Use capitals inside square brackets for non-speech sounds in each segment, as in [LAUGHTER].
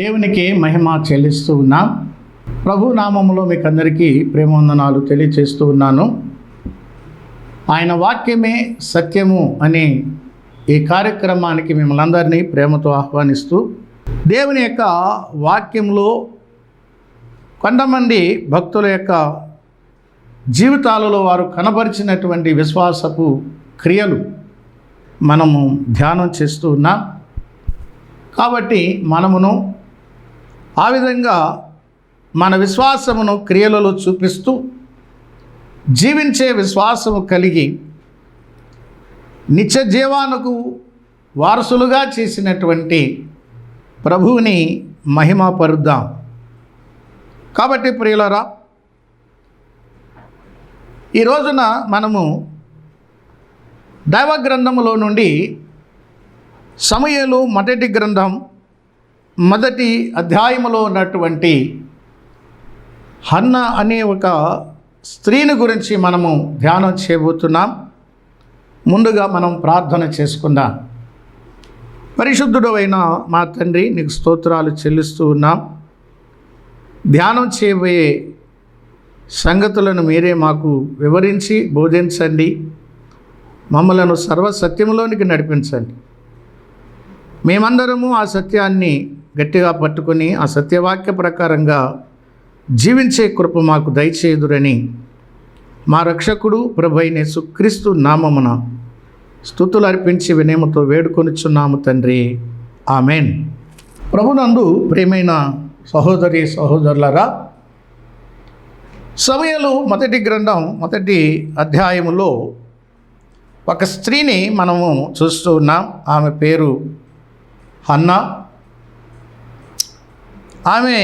దేవునికి మహిమ చెల్లిస్తూ ఉన్నాం. ప్రభు నామములో మీకు అందరికీ ప్రేమవందనాలు తెలియచేస్తూ ఉన్నాను. ఆయన వాక్యమే సత్యము అనే ఈ కార్యక్రమానికి మిమ్మల్ని అందరినీ ప్రేమతో ఆహ్వానిస్తూ దేవుని యొక్క వాక్యంలో కొంతమంది భక్తుల యొక్క జీవితాలలో వారు కనబరిచినటువంటి విశ్వాసపు క్రియలు మనము ధ్యానం చేస్తూ ఉన్నాం. కాబట్టి మనమును ఆ విధంగా మన విశ్వాసమును క్రియలలో చూపిస్తూ జీవించే విశ్వాసము కలిగి నిత్య జీవానికి వారసులుగా చేసినటువంటి ప్రభువుని మహిమపరుద్దాం కాబట్టి ప్రియులరా ఈ రోజున మనము దైవ గ్రంథములో నుండి సమయలు మొదటి గ్రంథం మొదటి అధ్యాయములో ఉన్నటువంటి హన్న అనే ఒక స్త్రీని గురించి మనము ధ్యానం చేయబోతున్నాం. ముందుగా మనం ప్రార్థన చేసుకుందాం. పరిశుద్ధుడు అయిన మా తండ్రి నీకు స్తోత్రాలు చెల్లిస్తూ ఉన్నాం. ధ్యానం చేయబోయే సంగతులను మీరే మాకు వివరించి బోధించండి. మమ్మలను సర్వసత్యములోనికి నడిపించండి. మేమందరము ఆ సత్యాన్ని గట్టిగా పట్టుకొని ఆ సత్యవాక్య ప్రకారంగా జీవించే కృప మాకు దయచేయుదురని మా రక్షకుడు ప్రభైన సుక్రీస్తు నామమున స్థుతులు అర్పించి వినయముతో వేడుకొనిచున్నాము తండ్రి. ఆమెన్. ప్రభునందు ప్రేమైన సహోదరి సహోదరులరా సమయలు మొదటి గ్రంథం మొదటి అధ్యాయములో ఒక స్త్రీని మనము చూస్తూ ఉన్నాం. ఆమె పేరు హన్నా. ఆమె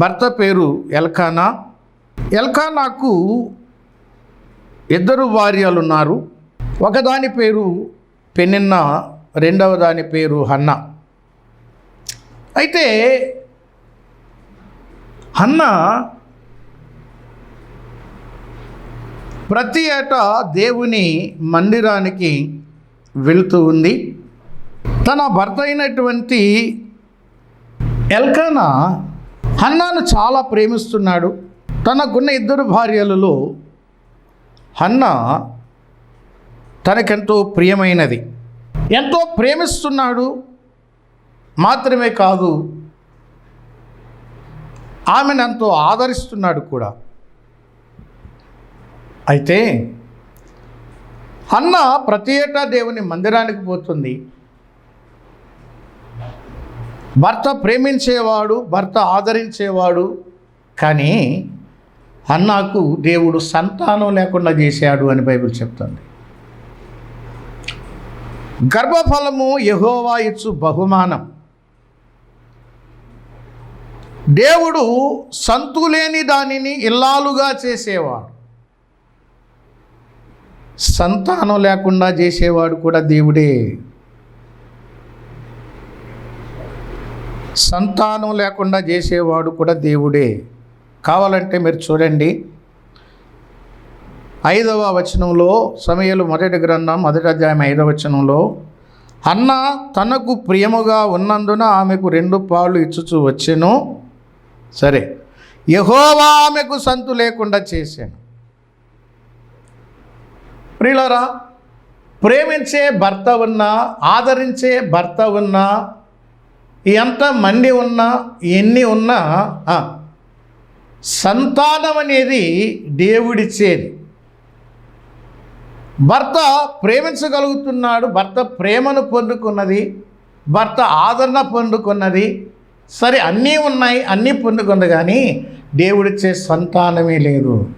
భర్త పేరు ఎల్కానా ఎల్కానాకు ఇద్దరు భార్యలు ఉన్నారు ఒకదాని పేరు పెనిన్న రెండవ దాని పేరు హన్న. అయితే హన్న ప్రతి ఏటా దేవుని మందిరానికి వెళుతూ ఉంది. తన భర్త అయినటువంటి ఎల్కానా హన్నాను చాలా ప్రేమిస్తున్నాడు. తనకున్న ఇద్దరు భార్యలలో హన్నా తనకెంతో ప్రియమైనది. ఎంతో ప్రేమిస్తున్నాడు మాత్రమే కాదు ఆమెను ఎంతో ఆదరిస్తున్నాడు కూడా. అయితే అన్న ప్రతి ఏటా దేవుని మందిరానికి పోతుంది. భర్త ప్రేమించేవాడు భర్త ఆదరించేవాడు కానీ అన్నాకు దేవుడు సంతానం లేకుండా చేశాడు అని బైబిల్ చెప్తుంది. గర్భఫలము యహోవా ఇచ్చు బహుమానం. దేవుడు సంతులేని దానిని ఇల్లాలుగా చేసేవాడు. సంతానం లేకుండా చేసేవాడు కూడా దేవుడే. సంతానం లేకుండా చేసేవాడు కూడా దేవుడే. కావాలంటే మీరు చూడండి. ఐదవ వచనంలో సమయలు మొదటి గ్రంథం మొదటి అధ్యాయం ఐదవ వచనంలో అన్న తనకు ప్రియముగా ఉన్నందున ఆమెకు రెండు పాళ్ళు ఇచ్చుచూ వచ్చెను. సరే యహోవా ఆమెకు సంతు లేకుండా చేశాను. ప్రియులరా ప్రేమించే భర్త ఉన్నా ఆదరించే భర్త ఉన్నా ఎంత మంది ఉన్నా ఎన్ని ఉన్నా సంతానం అనేది దేవుడిచ్చేది. భర్త ప్రేమించగలుగుతున్నాడు భర్త ప్రేమను పొందుకున్నది భర్త ఆదరణ పొందుకున్నది. సరే అన్నీ ఉన్నాయి అన్నీ పొందుకుంది కానీ దేవుడిచ్చే సంతానమే లేదు.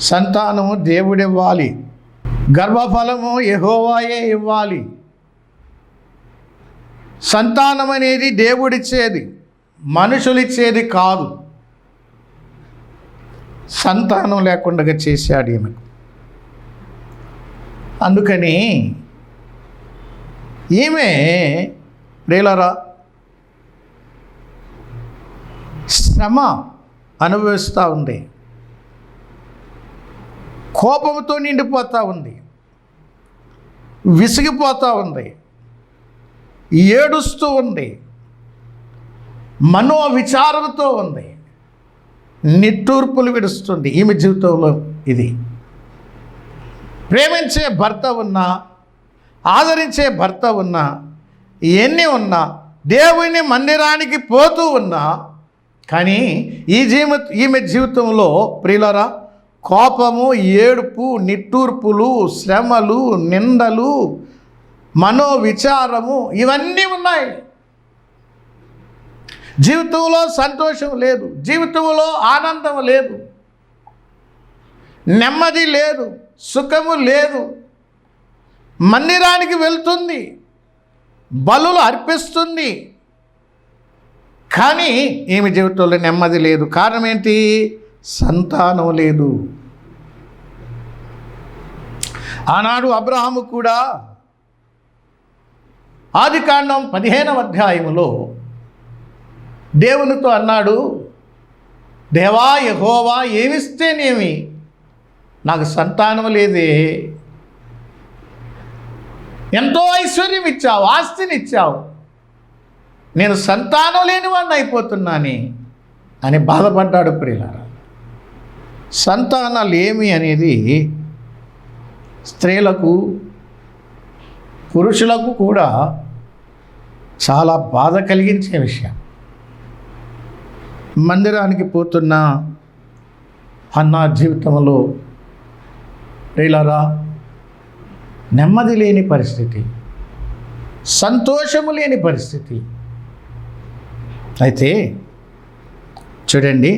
సంతానము దేవుడివ్వాలి. గర్భఫలము ఎహోవాయే ఇవ్వాలి. సంతానం అనేది దేవుడిచ్చేది మనుషులిచ్చేది కాదు. సంతానం లేకుండా చేశాడు ఈమెకు అందుకని ఈమె ప్రియులరా శ్రమ అనుభవిస్తూ ఉంది. కోపంతో నిండిపోతూ ఉంది. విసిగిపోతూ ఉంది. ఏడుస్తూ ఉంది. మనో విచారంతో ఉంది. నిట్టూర్పులు విడుస్తుంది. ఈమె జీవితంలో ఇది. ప్రేమించే భర్త ఉన్నా ఆదరించే భర్త ఉన్నా ఎన్ని ఉన్నా దేవుని మందిరానికి పోతూ ఉన్నా కానీ ఈ జీవ ఈమె జీవితంలో ప్రియులరా కోపము ఏడుపు నిట్టూర్పులు శ్రమలు నిందలు మనోవిచారము ఇవన్నీ ఉన్నాయి. జీవితంలో సంతోషం లేదు జీవితంలో ఆనందం లేదు నెమ్మది లేదు సుఖము లేదు. మందిరానికి వెళ్తుంది బలులు అర్పిస్తుంది. కానీ ఈమె జీవితంలో నెమ్మది లేదు కారణం ఏంటి? సంతానం లేదు. ఆనాడు అబ్రహాము కూడా ఆది కాండం పదిహేనవ అధ్యాయములో దేవునితో అన్నాడు దేవా యహోవా ఏమిస్తేనేమి? నాకు సంతానం లేదే. ఎంతో ఐశ్వర్యం ఇచ్చావు ఆస్తిని ఇచ్చావు. నేను సంతానం లేనివాడిని అయిపోతున్నాని అని బాధపడ్డాడు ప్రియులారా. సంతానాలు ఏమి అనేది స్త్రీలకు పురుషులకు కూడా చాలా బాధ కలిగించే విషయం. మందిరానికి పోతున్న అన్న జీవితంలో ప్రియులారా నెమ్మది లేని పరిస్థితి సంతోషము లేని పరిస్థితి. అయితే చూడండి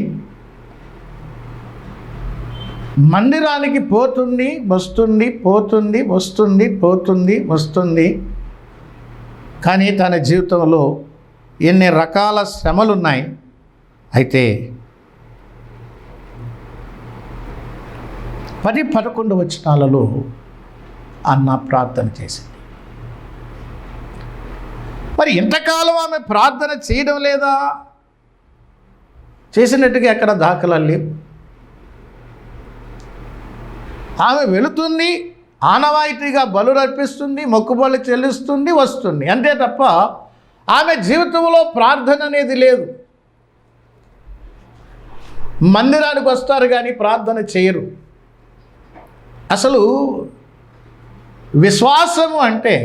మందిరానికి పోతుంది వస్తుంది పోతుంది వస్తుంది పోతుంది వస్తుంది కానీ తన జీవితంలో ఎన్ని రకాల శ్రమలు ఉన్నాయి అయితే పది పదకొండు వచనాలలో అన్న ప్రార్థన చేసింది. మరి ఇంతకాలం ఆమె ప్రార్థన చేయడం లేదా? చేసినట్టుగా ఎక్కడ దాఖలాలు లేవు. ఆమె వెళుతుంది ఆనవాయితీగా బలురర్పిస్తుంది మొక్కుబళ్ళు చెల్లిస్తుంది వస్తుంది. అంతే తప్ప ఆమె జీవితంలో ప్రార్థన అనేది లేదు. మందిరానికి వస్తారు కానీ ప్రార్థన చేయరు. అసలు విశ్వాసము అంటే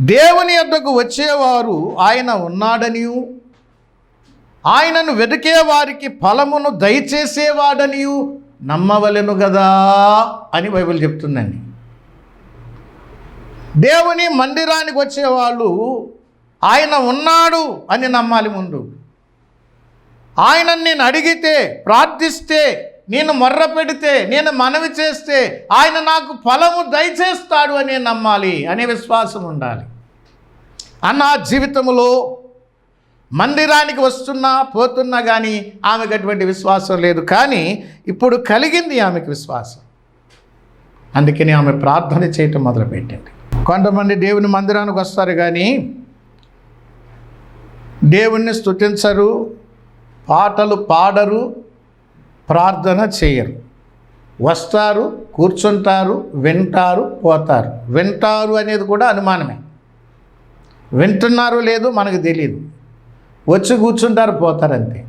దేవుని యొద్దకు వచ్చేవారు ఆయన ఉన్నాడనియు ఆయనను వెతికే వారికి ఫలమును దయచేసేవాడనియు నమ్మవలెను కదా అని బైబిల్ చెప్తుందండి. దేవుని మందిరానికి వచ్చేవాళ్ళు ఆయన ఉన్నాడు అని నమ్మాలి ముందు. ఆయన నేను అడిగితే ప్రార్థిస్తే నేను మొర్ర పెడితే నేను మనవి చేస్తే ఆయన నాకు ఫలము దయచేస్తాడు అని నమ్మాలి అనే విశ్వాసం ఉండాలి. అన్న జీవితంలో మందిరానికి వస్తున్నా పోతున్నా కానీ ఆమెకు అటువంటి విశ్వాసం లేదు. కానీ ఇప్పుడు కలిగింది ఆమెకు విశ్వాసం. అందుకని ఆమె ప్రార్థన చేయటం మొదలుపెట్టింది. కొంతమంది దేవుని మందిరానికి వస్తారు కానీ దేవుణ్ణి స్థుతించరు పాటలు పాడరు ప్రార్థన చేయరు. వస్తారు కూర్చుంటారు వింటారు పోతారు. వింటారు అనేది కూడా అనుమానమే. వింటున్నారు లేదు మనకు తెలియదు వచ్చి కూర్చుంటారు పోతారంతే.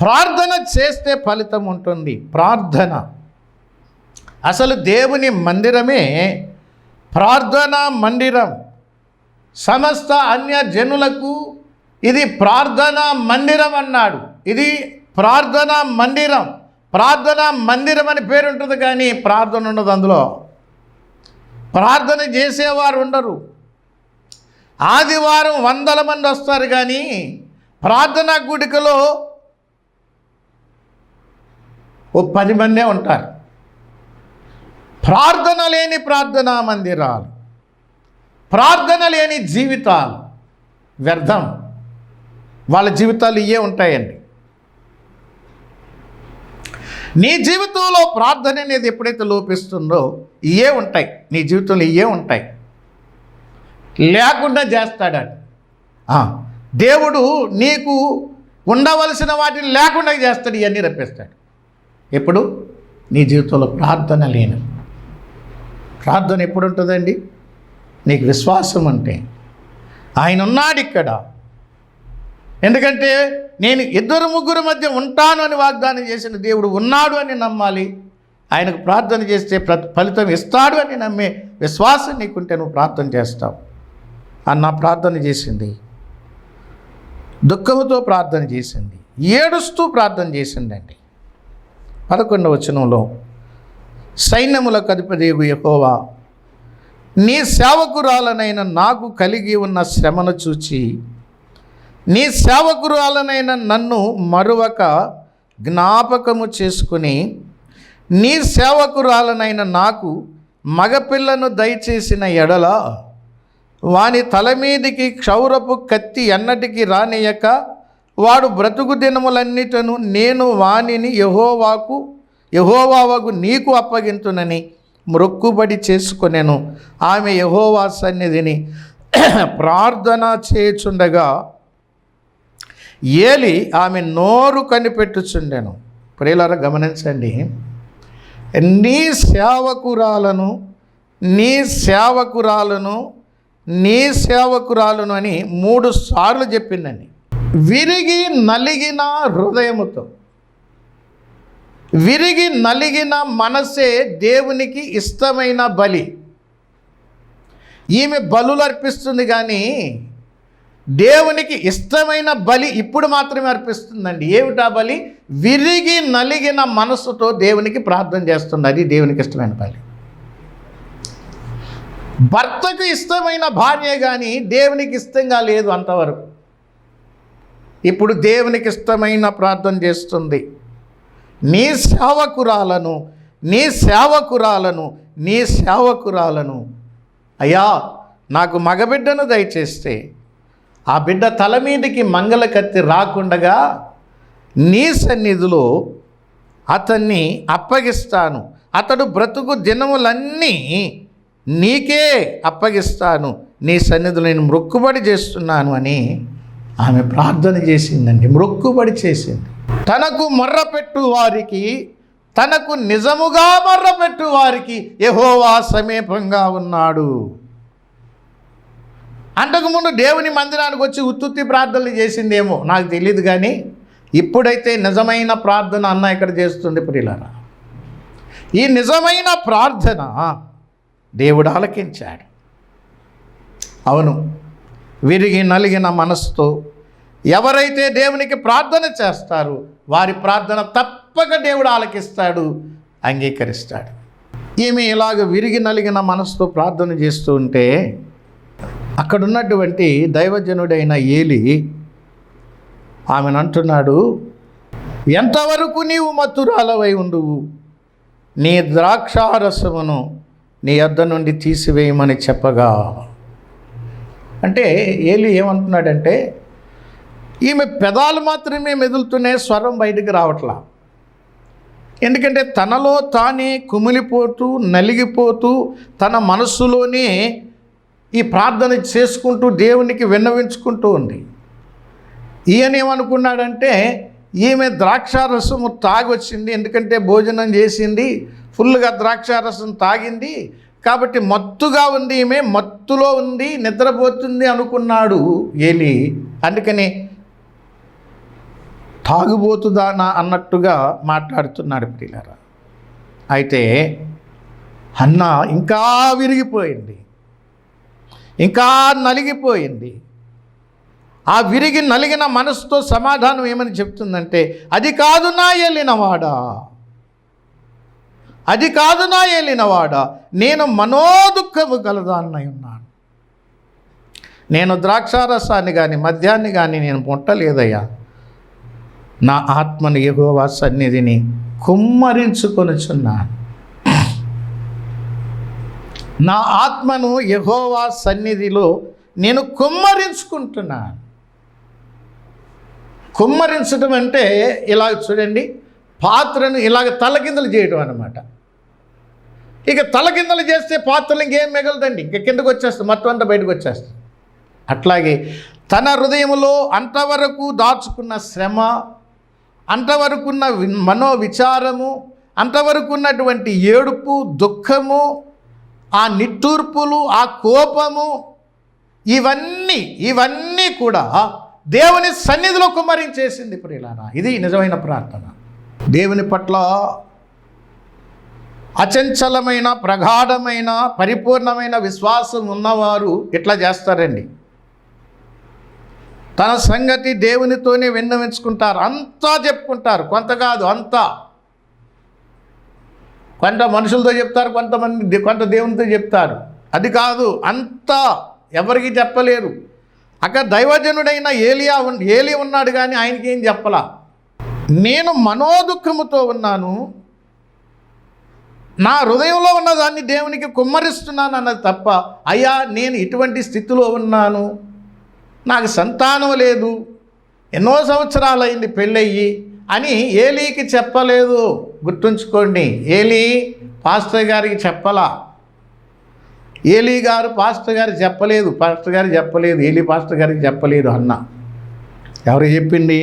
ప్రార్థన చేస్తే ఫలితం ఉంటుంది. ప్రార్థన. అసలు దేవుని మందిరమే ప్రార్థనా మందిరం. సమస్త అన్య జనులకు ఇది ప్రార్థనా మందిరం అన్నాడు. ఇది ప్రార్థనా మందిరం. ప్రార్థనా మందిరం అని పేరు ఉంటుంది కానీ ప్రార్థన ఉండదు అందులో. ప్రార్థన చేసేవారు ఉండరు. ఆదివారం వందల మంది వస్తారు కానీ ప్రార్థనా గుడికలో ఓ పది మందే ఉంటారు. ప్రార్థన లేని ప్రార్థనా మందిరాలు ప్రార్థన లేని జీవితాలు వ్యర్థం. వాళ్ళ జీవితాలు ఇవే ఉంటాయండి. నీ జీవితంలో ప్రార్థన అనేది ఎప్పుడైతే లోపిస్తుందో ఇవే ఉంటాయి. నీ జీవితంలో ఇవే ఉంటాయి. లేకుండా చేస్తాడట. దేవుడు నీకు ఉండవలసిన వాటిని లేకుండా చేస్తాడు ఇవన్నీ రప్పిస్తాడు. ఎప్పుడు? నీ జీవితంలో ప్రార్థన లేను. ప్రార్థన ఎప్పుడు ఉంటుందండి నీకు విశ్వాసం అంటే ఆయన ఉన్నాడు ఇక్కడ. ఎందుకంటే నేను ఇద్దరు ముగ్గురు మధ్య ఉంటాను అని వాగ్దానం చేసిన దేవుడు ఉన్నాడు అని నమ్మాలి. ఆయనకు ప్రార్థన చేస్తే ఫలితం ఇస్తాడు అని నమ్మే విశ్వాసం నీకుంటే నువ్వు ప్రార్థన చేస్తావు. అన్న ప్రార్థన చేసింది. దుఃఖముతో ప్రార్థన చేసింది. ఏడుస్తూ ప్రార్థన చేసిందండి. పదకొండవ వచనంలో సైన్యములకు అధిపదేగు యహోవా నీ సేవకురాలనైన నాకు కలిగి ఉన్న శ్రమను చూచి నీ సేవకురాలనైన నన్ను మరువక జ్ఞాపకము చేసుకుని నీ సేవకురాలనైన నాకు మగపిల్లను దయచేసిన ఎడల వాని తల మీదికి క్షౌరపు కత్తి ఎన్నటికి రానియక వాడు బ్రతుకు దినములన్నిటను నేను వానిని యహోవాకు యహోవావకు నీకు అప్పగింతునని మ్రొక్కుబడి చేసుకునేను. ఆమె యహోవా సన్నిధిని [CLEARS THROAT] ప్రార్థన చేయుచుండగా ఏలి ఆమె నోరు కనిపెట్టుచుండెను. ప్రియులార గమనించండి. నీ సేవకురాలను నీ సేవకురాలను నీ సేవకురాలను అని మూడు సార్లు చెప్పిందండి. విరిగి నలిగిన హృదయముతో. విరిగి నలిగిన మనసే దేవునికి ఇష్టమైన బలి. ఈమె బలులు అర్పిస్తుంది కానీ దేవునికి ఇష్టమైన బలి ఇప్పుడు మాత్రమే అర్పిస్తుందండి. ఏమిటా బలి? విరిగి నలిగిన మనసుతో దేవునికి ప్రార్థన చేస్తుంది. అది దేవునికి ఇష్టమైన బలి. భర్తకు ఇష్టమైన భార్య కానీ దేవునికి ఇష్టంగా లేదు అంతవరకు. ఇప్పుడు దేవునికి ఇష్టమైన ప్రార్థన చేస్తుంది. నీ సేవకురాలను నీ సేవకురాలను నీ సేవకురాలను. అయ్యా నాకు మగబిడ్డను దయచేస్తే ఆ బిడ్డ తల మీదకి మంగళ కత్తి రాకుండగా నీ సన్నిధిలో అతన్ని అప్పగిస్తాను. అతడు బ్రతుకు దినములన్నీ నీకే అప్పగిస్తాను నీ సన్నిధిలో నేను మొక్కుబడి చేస్తున్నాను అని ఆమె ప్రార్థన చేసిందండి. మొక్కుబడి చేసింది. తనకు మొర్రపెట్టు వారికి తనకు నిజముగా మొర్రపెట్టు వారికి యహోవా సమీపంగా ఉన్నాడు. అంతకుముందు దేవుని మందిరానికి వచ్చి ఉత్తుత్తి ప్రార్థనలు చేసిందేమో నాకు తెలియదు కానీ ఇప్పుడైతే నిజమైన ప్రార్థన అన్న ఇక్కడ చేస్తుంది ప్రియులారా. ఈ నిజమైన ప్రార్థన దేవుడు ఆలకించాడు. అవును విరిగి నలిగిన మనసుతో ఎవరైతే దేవునికి ప్రార్థన చేస్తారో వారి ప్రార్థన తప్పక దేవుడు ఆలకిస్తాడు అంగీకరిస్తాడు. ఈమె ఇలాగ విరిగి నలిగిన మనసుతో ప్రార్థన చేస్తూ ఉంటే అక్కడున్నటువంటి దైవజనుడైన ఏలి ఆమెను అంటున్నాడు ఎంతవరకు నీవు మత్తురాలవై ఉండువు? నీ ద్రాక్షారసమును నీ యొద్ద నుండి తీసివేయమని చెప్పగా. అంటే ఏలి ఏమంటున్నాడంటే ఈమె పెదాలు మాత్రమే మెదులుతూనే స్వరం బయటికి రావట్లా. ఎందుకంటే తనలో తానే కుమిలిపోతూ నలిగిపోతూ తన మనస్సులోనే ఈ ప్రార్థన చేసుకుంటూ దేవునికి విన్నవించుకుంటూ ఉంది. ఈయన ఏమనుకున్నాడంటే ఈమె ద్రాక్షారసము తాగొచ్చింది ఎందుకంటే భోజనం చేసింది ఫుల్గా ద్రాక్షారసం తాగింది. కాబట్టి మత్తుగా ఉంది ఈమె మత్తులో ఉంది నిద్రపోతుంది అనుకున్నాడు ఏలి. అందుకని తాగుబోతుదానా అన్నట్టుగా మాట్లాడుతున్నాడు ప్రియులారా. అయితే అన్న ఇంకా విరిగిపోయింది. ఇంకా నలిగిపోయింది. ఆ విరిగి నలిగిన మనసుతో సమాధానం ఏమని చెప్తుందంటే అది కాదు నా వెళ్ళినవాడా అది కాదు నా ఏలినవాడా నేను మనోదుఖము గలదాన్నై ఉన్నాను. నేను ద్రాక్షారసాన్ని కానీ మద్యాన్ని కానీ నేను ముట్టలేదయ్యా. నా ఆత్మను ఎగువ సన్నిధిని కుమ్మరించుకొనుచున్నాను. నా ఆత్మను యహోవా సన్నిధిలో నేను కుమ్మరించుకుంటున్నాను. కుమ్మరించడం అంటే ఇలా చూడండి పాత్రను ఇలాగ తలకిందలు చేయడం అన్నమాట. ఇక తలకిందలు చేస్తే పాత్రలు ఇంకేం మిగలదండి. ఇంక కిందకు వచ్చేస్తుంది మొత్తం అంతా బయటకు వచ్చేస్తుంది. అట్లాగే తన హృదయంలో అంతవరకు దాచుకున్న శ్రమ అంతవరకున్న మనో విచారము అంతవరకు ఉన్నటువంటి ఏడుపు దుఃఖము ఆ నిట్టూర్పులు ఆ కోపము ఇవన్నీ ఇవన్నీ కూడా దేవుని సన్నిధిలో కుమ్మరించేసింది ప్రియులారా. ఇది నిజమైన ప్రార్థన. దేవుని పట్ల అచంచలమైన ప్రగాఢమైన పరిపూర్ణమైన విశ్వాసం ఉన్నవారు ఇట్లా చేస్తారండి. తన సంగతి దేవునితోనే విన్నవించుకుంటారు. అంతా చెప్పుకుంటారు. కొంత కాదు అంతా. కొంత మనుషులతో చెప్తారు కొంతమంది కొంత దేవునితో చెప్తారు. అది కాదు అంతా ఎవరికి చెప్పలేరు. అక్కడ దైవజనుడైన ఏలియా ఏలి ఉన్నాడు కానీ ఆయనకి ఏం చెప్పలా? నేను మనోదుఖముతో ఉన్నాను నా హృదయంలో ఉన్న దాన్ని దేవునికి కుమ్మరిస్తున్నాను అన్నది తప్ప అయ్యా నేను ఇటువంటి స్థితిలో ఉన్నాను. నాకు సంతానం లేదు. ఎన్నో సంవత్సరాలైంది పెళ్ళయ్యి అని ఏలీకి చెప్పలేదు. గుర్తుంచుకోండి ఏలీ పాస్టర్ గారికి చెప్పలా? ఏలీ గారు పాస్టర్ గారు చెప్పలేదు పాస్టర్ గారు చెప్పలేదు ఏలీ పాస్టర్ గారికి చెప్పలేదు అన్న. ఎవరు చెప్పింది?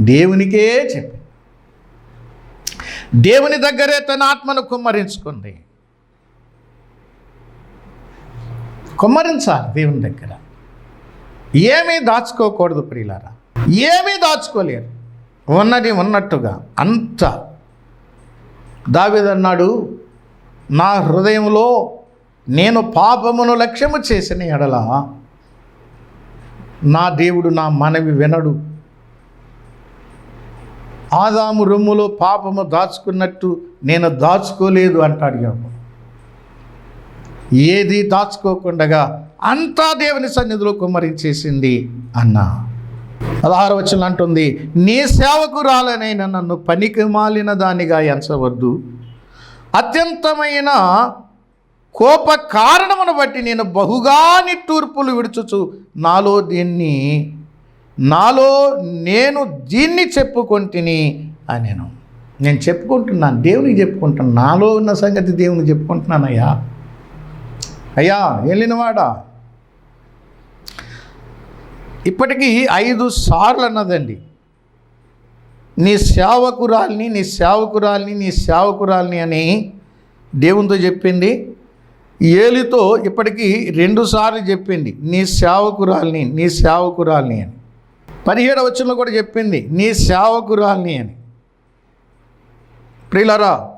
దేవునికే చెప్పింది దేవుని దగ్గరే తన ఆత్మను కుమ్మరించుకుంది. కుమ్మరించాలి దేవుని దగ్గర. ఏమీ దాచుకోకూడదు ప్రియులారా. ఏమీ దాచుకోలేరు. ఉన్నది ఉన్నట్టుగా అంత. దావిదన్నాడు నా హృదయంలో నేను పాపమును లక్ష్యము చేసిన ఎడల నా దేవుడు నా మనవి వినడు. ఆదాము రొమ్ములో పాపము దాచుకున్నట్టు నేను దాచుకోలేదు అంటాడు యోబు ఏది దాచుకోకుండగా అంతా దేవుని సన్నిధిలో కుమ్మరించేసింది అన్నా. పదహారు వచ్చిన అంటుంది నీ సేవకు రాలనైనా నన్ను పనికి మాలిన దానిగా ఎంచవద్దు. అత్యంతమైన కోప కారణమును బట్టి నేను బహుగా నిట్టూర్పులు విడుచుచు నాలో దీన్ని నాలో నేను దీన్ని చెప్పుకొంటిని అని నేను నేను చెప్పుకుంటున్నాను దేవునికి చెప్పుకుంటున్నాను నాలో ఉన్న సంగతి దేవునికి చెప్పుకుంటున్నాను అయ్యా. అయ్యా వెళ్ళినవాడా ఇప్పటికీ ఐదు సార్లు అన్నదండి. నీ సేవకురాల్ని నీ సేవకురాల్ని నీ సేవకురాల్ని అని దేవునితో చెప్పింది. ఏలితో ఇప్పటికీ రెండు సార్లు చెప్పింది నీ సేవకురాల్ని నీ సేవకురాల్ని అని. పదిహేడు వచ్చంలో కూడా చెప్పింది నీ సేవకురాల్ని అని. ప్రియులరా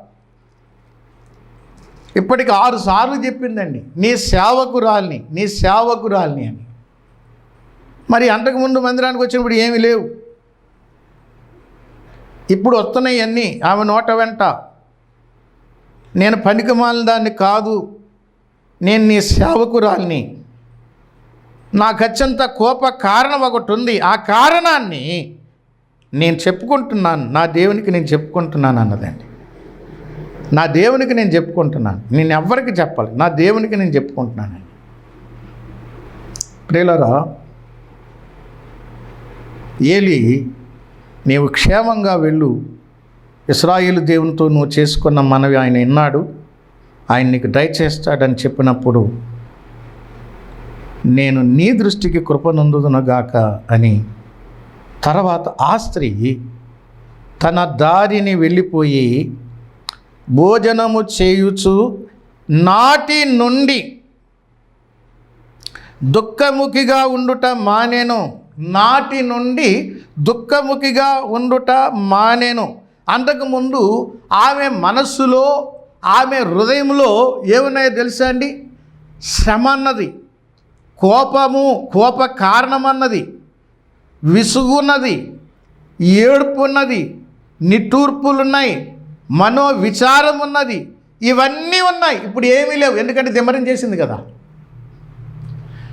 ఇప్పటికి ఆరు సార్లు చెప్పిందండి నీ సేవకురాల్ని నీ సేవకురాల్ని అని. మరి అంతకుముందు మందిరానికి వచ్చినప్పుడు ఏమీ లేవు. ఇప్పుడు వస్తున్నాయి అన్నీ ఆమె నోట వెంట నేను పనికిమాలిన దాన్ని కాదు నేను నీ సేవకురాల్ని నాకు అత్యంత కోప కారణం ఒకటి ఉంది ఆ కారణాన్ని నేను చెప్పుకుంటున్నాను. నా దేవునికి నేను చెప్పుకుంటున్నాను అన్నదండి. నా దేవునికి నేను చెప్పుకుంటున్నాను. నేను ఎవ్వరికి చెప్పాలి. నా దేవునికి నేను చెప్పుకుంటున్నాను. ప్రియులరా ఏలి నీవు క్షేమంగా వెళ్ళు. ఇస్రాయేలు దేవునితో నువ్వు చేసుకున్న మనవి ఆయన విన్నాడు ఆయన నీకు దయచేస్తాడని చెప్పినప్పుడు నేను నీ దృష్టికి కృపనందుదునగాక అని తర్వాత ఆ స్త్రీ తన దారిని వెళ్ళిపోయి భోజనము చేయుచు నాటి నుండి దుఃఖముఖిగా ఉండుట మానేను. నాటి నుండి దుఃఖముఖిగా ఉండుట మానేను. అంతకుముందు ఆమె మనస్సులో ఆమె హృదయంలో ఏమున్నాయో తెలుసా అండి? శ్రమ అన్నది. కోపము కోప కారణమన్నది విసుగున్నది ఏడుపున్నది నిట్టూర్పులున్నాయి మనో విచారం ఉన్నది ఇవన్నీ ఉన్నాయి. ఇప్పుడు ఏమీ లేవు. ఎందుకంటే దిమ్మరం చేసింది కదా.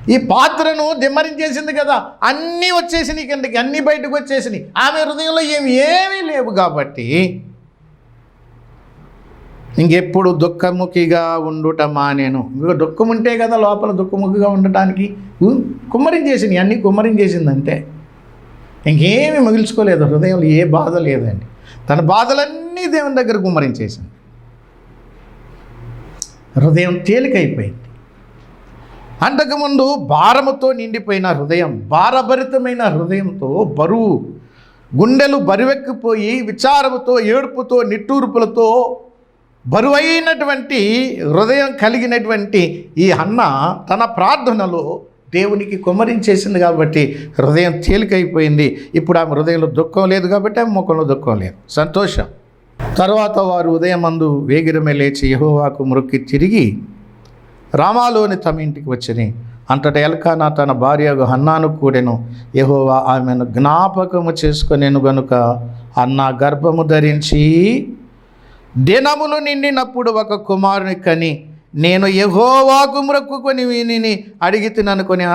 ఈ పాత్రను దిమ్మరించేసింది కదా. అన్నీ వచ్చేసినాయి కిందకి అన్నీ బయటకు వచ్చేసినాయి. ఆమె హృదయంలో ఏమి ఏమీ లేవు కాబట్టి ఇంకెప్పుడు దుఃఖముఖిగా ఉండుట మానేను ఇంకో దుఃఖం ఉంటే కదా లోపల దుఃఖముఖిగా ఉండటానికి. ఉ- కుమ్మరించేసింది అన్నీ కుమ్మరించేసింది అంతే ఇంకేమీ మిగిల్చుకోలేదు హృదయంలో ఏ బాధ లేదండి. తన బాధలన్నీ దేవుని దగ్గర కుమ్మరించేసింది. హృదయం తేలికైపోయింది. అంతకుముందు భారముతో నిండిపోయిన హృదయం భారభరితమైన హృదయంతో బరువు గుండెలు బరువెక్కిపోయి విచారముతో ఏడుపుతో నిట్టూర్పులతో బరువైనటువంటి హృదయం కలిగినటువంటి ఈ అన్న తన ప్రార్థనలో దేవునికి కుమ్మరించేసింది కాబట్టి హృదయం తేలికైపోయింది. ఇప్పుడు ఆమె హృదయంలో దుఃఖం లేదు కాబట్టి ఆమె ముఖంలో దుఃఖం లేదు. సంతోషం. తర్వాత వారు ఉదయం మందు వేగిరమే లేచి యహోవాకు మొక్కి తిరిగి రామాలోని తమ ఇంటికి వచ్చిని అంతట ఎల్కానా తన భార్యకు హన్నాను కూడెను. యహోవా ఆమెను జ్ఞాపకము చేసుకొనేను గనుక అన్న గర్భము ధరించి దినములు నిండినప్పుడు ఒక కుమారుని కని నేను యహోవాకు మ్రొక్కుకొని వీనిని అడిగి తిననుకొని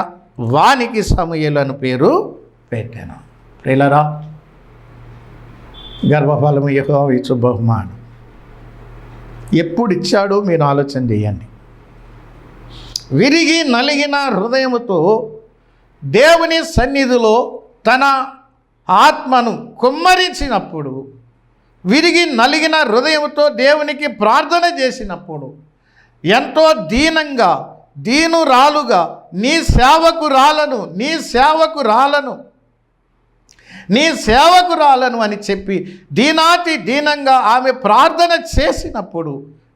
వానికి సమయలు అని పేరు పెట్టాను. ప్రియులరా గర్భఫలము యహోవా ఇచ్చు బహుమానం. ఎప్పుడు ఇచ్చాడో మీరు ఆలోచన చేయండి. విరిగి నలిగిన హృదయముతో దేవుని సన్నిధిలో తన ఆత్మను కుమ్మరించినప్పుడు విరిగి నలిగిన హృదయంతో దేవునికి ప్రార్థన చేసినప్పుడు ఎంతో దీనంగా దీనురాలుగా నీ సేవకు రాలను నీ సేవకు రాలను నీ సేవకు రాలను అని చెప్పి దీనాతి దీనంగా ఆమె ప్రార్థన చేసినప్పుడు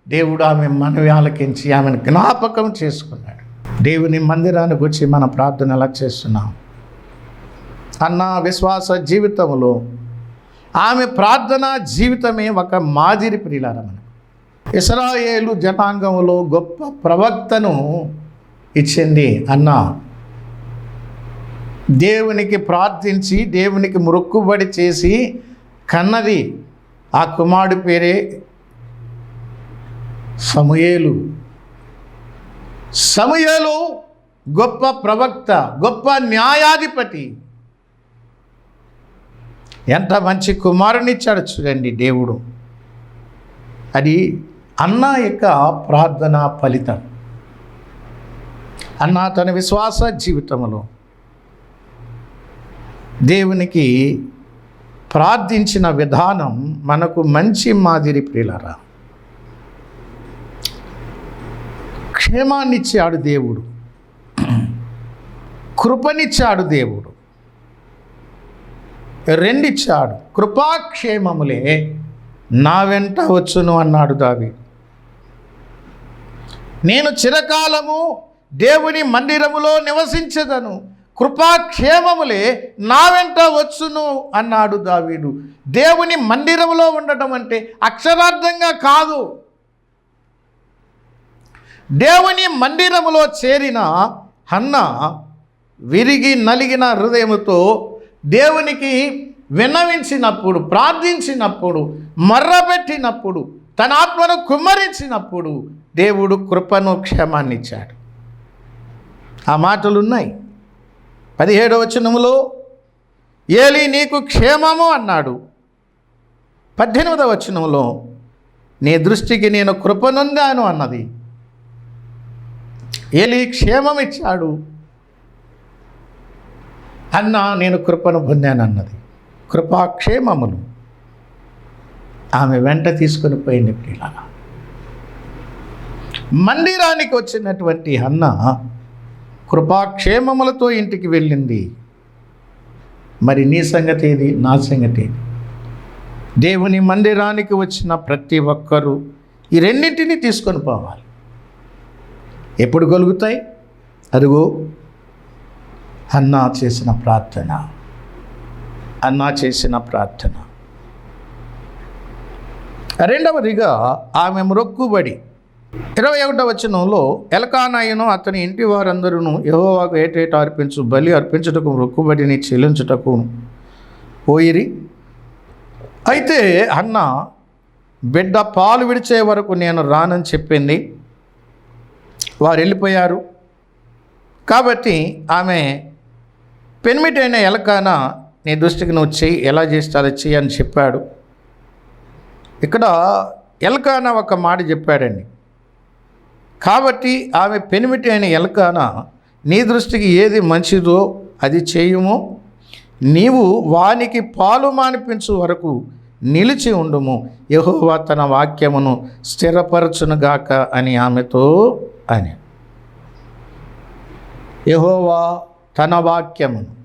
దేవుడు ఆమె మనవి ఆలకించి ఆమెను జ్ఞాపకం చేసుకున్నాడు. దేవుని మందిరానికి వచ్చి మన ప్రార్థన ఎలా చేస్తున్నాం. అన్న విశ్వాస జీవితంలో ఆమె ప్రార్థన జీవితమే ఒక మాదిరి ప్రియులార మనకు ఇస్రాయేలు జనాంగంలో గొప్ప ప్రవక్తను ఇచ్చింది అన్న. దేవునికి ప్రార్థించి దేవునికి మొక్కుబడి చేసి కన్నది. ఆ కుమారుడు పేరే సమయేలు. సమయేలు గొప్ప ప్రవక్త గొప్ప న్యాయాధిపతి. ఎంత మంచి కుమారునిచ్చాడు చూడండి దేవుడు. అది అన్న యొక్క ప్రార్థన ఫలితం. అన్న తన విశ్వాస జీవితంలో దేవునికి ప్రార్థించిన విధానం మనకు మంచి మాదిరి ప్రియులరా. క్షేమాన్నిచ్చాడు దేవుడు. కృపనిచ్చాడు దేవుడు. రెండిచ్చాడు. కృపాక్షేమములే నా వెంట వచ్చును అన్నాడు దావి నేను చిరకాలము దేవుని మందిరములో నివసించదను. కృపాక్షేమములే నా వెంట వచ్చును అన్నాడు దావీడు దేవుని మందిరములో ఉండటం అంటే అక్షరార్థంగా కాదు. దేవుని మందిరములో చేరిన హన్న విరిగి నలిగిన హృదయముతో దేవునికి విన్నవించినప్పుడు ప్రార్థించినప్పుడు మర్రబెట్టినప్పుడు తన ఆత్మను కుమ్మరించినప్పుడు దేవుడు కృపను క్షమాన్నిచ్చాడు. ఆ మాటలు ఉన్నాయి పదిహేడవ వచనములో ఏలి నీకు క్షేమము అన్నాడు. పద్దెనిమిదవ వచనంలో నీ దృష్టికి నేను కృపనుందాను అన్నది. ఏలి క్షేమం ఇచ్చాడు అన్న నేను కృపను పొందాను అన్నది కృపాక్షేమములు. ఆమె వెంట తీసుకొని పోయింది ప్రియుల మందిరానికి వచ్చినటువంటి అన్న కృపాక్షేమములతో ఇంటికి వెళ్ళింది. మరి నీ సంగతి ఏది? నా సంగతి ఏది? దేవుని మందిరానికి వచ్చిన ప్రతి ఒక్కరూ ఈ రెండింటిని తీసుకొని పోవాలి. ఎప్పుడు కలుగుతాయి? అదిగో అన్నా చేసిన ప్రార్థన. అన్నా చేసిన ప్రార్థన. రెండవదిగా ఆమె మ్రొక్కుబడి ఇరవై ఒకటవ వచనంలో ఎలకానాయను అతని ఇంటి వారందరూ యహోవాకు ఏటేట అర్పించు బలి అర్పించుటకు మొక్కుబడిని చెల్లించుటకు పోయిరి. అయితే అన్న బిడ్డ పాలు విడిచే వరకు నేను రానని చెప్పింది. వారు వెళ్ళిపోయారు కాబట్టి ఆమె పెనిమిటైన ఎలకాన నీ దృష్టికి నువ్వు చెయ్యి ఎలా చేస్తే అలా చెయ్యి అని చెప్పాడు. ఇక్కడ ఎలకాన ఒక మాట చెప్పాడండి. కాబట్టి ఆమె పెనిమిటి అయిన ఎలకాన నీ దృష్టికి ఏది మంచిదో అది చేయుము. నీవు వానికి పాలు మానిపించు వరకు నిలిచి ఉండుము. యహోవా తన వాక్యమును స్థిరపరచునుగాక అని ఆమెతో అని యహోవా తన వాక్యమును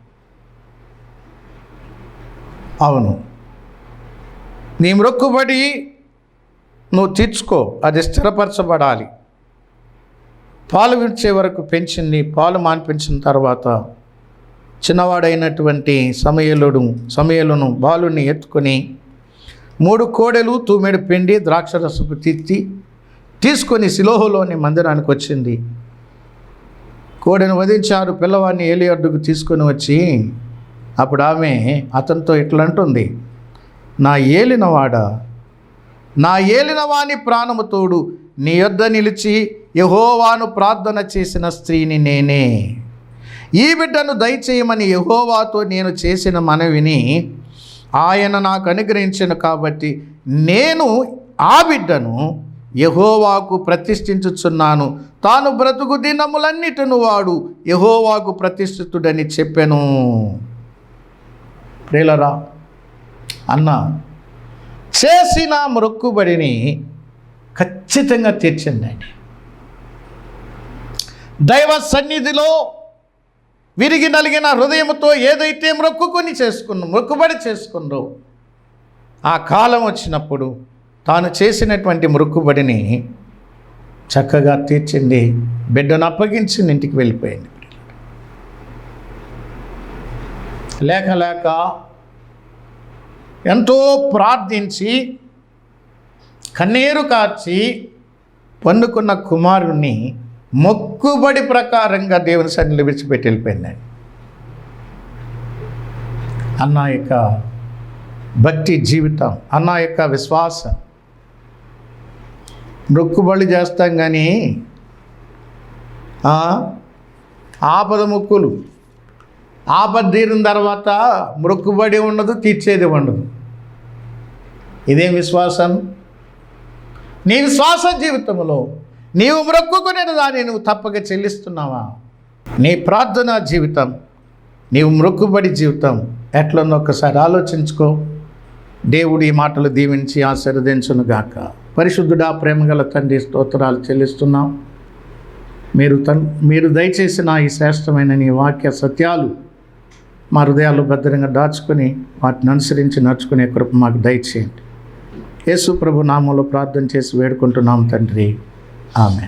అవును. నీ మొక్కుబడి నువ్వు తీర్చుకో అది స్థిరపరచబడాలి. పాలు విడిచే వరకు పెంచింది పాలు మాన్పించిన తర్వాత చిన్నవాడైనటువంటి సమయలుడు సమయలను బాలుని ఎత్తుకొని మూడు కోడెలు తూమెడు పిండి ద్రాక్షరసపు తిత్తి తీసుకొని సిలోహులోని మందిరానికి వచ్చింది. కోడెను వధించారు పిల్లవాడిని ఏలి అడ్డుకు తీసుకొని వచ్చి అప్పుడు ఆమె అతనితో ఇట్లంటుంది నా ఏలినవాడ? నా ఏలినవాని ప్రాణము తోడు నీ యొద్ద నిలిచి యహోవాను ప్రార్థన చేసిన స్త్రీని నేనే. ఈ బిడ్డను దయచేయమని యహోవాతో నేను చేసిన మనవిని ఆయన నాకు అనుగ్రహించను కాబట్టి నేను ఆ బిడ్డను యహోవాకు ప్రతిష్ఠించుచున్నాను. తాను బ్రతుకు దినములన్నిటిను వాడు యహోవాకు ప్రతిష్ఠితుడని చెప్పాను. ప్రేలరా అన్న చేసిన మొక్కుబడిని ఖచ్చితంగా తీర్చిందండి. దైవ సన్నిధిలో విరిగి నలిగిన హృదయంతో ఏదైతే మొక్కుకొని చేసుకున్న మొక్కుబడి చేసుకుందో ఆ కాలం వచ్చినప్పుడు తాను చేసినటువంటి మొక్కుబడిని చక్కగా తీర్చింది బిడ్డను అప్పగించింది ఇంటికి వెళ్ళిపోయింది. లేక లేక ఎంతో ప్రార్థించి కన్నీరు కార్చి పండుకున్న కుమారుణ్ణి మొక్కుబడి ప్రకారంగా దేవుని సన్నిధిలో విడిచిపెట్టి వెళ్ళిపోయిందండి. అన్న యొక్క భక్తి జీవితం అన్న యొక్క విశ్వాసం. మొక్కుబడి చేస్తాం కానీ ఆపద ముక్కులు ఆపద తీరిన తర్వాత మొక్కుబడి ఉండదు తీర్చేది ఉండదు ఇదేం విశ్వాసం? నీ విశ్వాస జీవితంలో నీవు మ్రొక్కుకునే దాన్ని నువ్వు తప్పక చెల్లిస్తున్నావా? నీ ప్రార్థనా జీవితం నీవు మృక్కుబడి జీవితం ఎట్లనో ఒకసారి ఆలోచించుకో. దేవుడి ఈ మాటలు దీవించి ఆశీర్వదించును గాక. పరిశుద్ధుడా ప్రేమగల తండ్రి స్తోత్రాలు చెల్లిస్తున్నాం. మీరు తన్ మీరు దయచేసిన ఈ శ్రేష్టమైన నీ వాక్య సత్యాలు మా హృదయాలు భద్రంగా దాచుకొని వాటిని అనుసరించి నడుచుకునే కృప మాకు దయచేయండి. యేసు ప్రభు నామంలో ప్రార్థన చేసి వేడుకుంటున్నాం తండ్రి. ఆమె